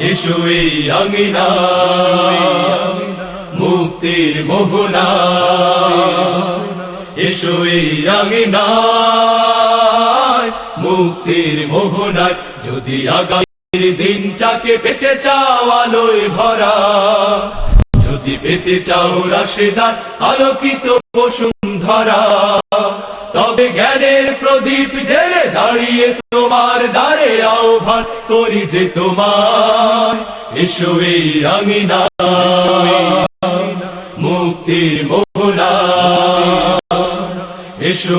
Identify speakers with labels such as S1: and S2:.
S1: এসো আঙিনা মুক্তির মোহনা এসো এই আঙিনা মুক্তির মোহনায় যদি আগামীর দিনটাকে পেতে চাও আলোয় ভরা যদি পেতে চাও রাশেদার আলোকিত বসুন্ধরা তবে জ্ঞানের প্রদীপ জেলে দাঁড়িয়ে তোমার দ্বারে আহ্বান করি যে তোমার এসো আঙিনা। মুক্তির মোহনা। এসো